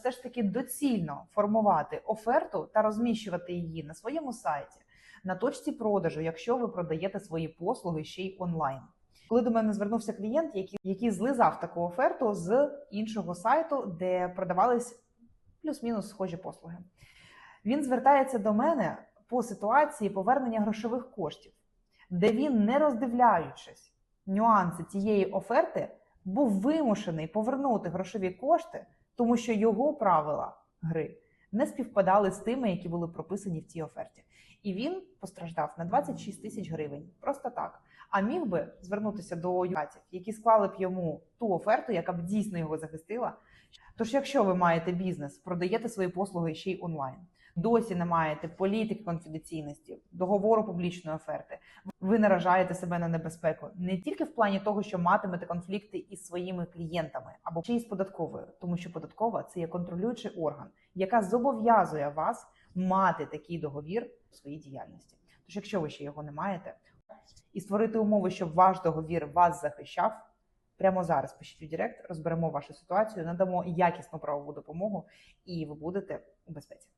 все ж таки доцільно формувати оферту та розміщувати її на своєму сайті, на точці продажу, якщо ви продаєте свої послуги ще й онлайн. Коли до мене звернувся клієнт, який, який злизав таку оферту з іншого сайту, де продавались плюс-мінус схожі послуги. Він звертається до мене по ситуації повернення грошових коштів, де він, не роздивляючись нюанси тієї оферти, був вимушений повернути грошові кошти, тому що його правила гри не співпадали з тими, які були прописані в цій оферті. І він постраждав на 26 тисяч гривень. Просто так. А міг би звернутися до юридів, які склали б йому ту оферту, яка б дійсно його захистила. Тож, якщо ви маєте бізнес, продаєте свої послуги ще й онлайн, досі не маєте політики конфіденційності, договору публічної оферти, ви наражаєте себе на небезпеку не тільки в плані того, що матимете конфлікти із своїми клієнтами або ще й з податковою, тому що податкова це є контролюючий орган, яка зобов'язує вас мати такий договір у своїй діяльності. Тож, якщо ви ще його не маєте, і створити умови, щоб ваш договір вас захищав. Прямо зараз пишіть у Директ, розберемо вашу ситуацію, надамо якісну правову допомогу, і ви будете у безпеці.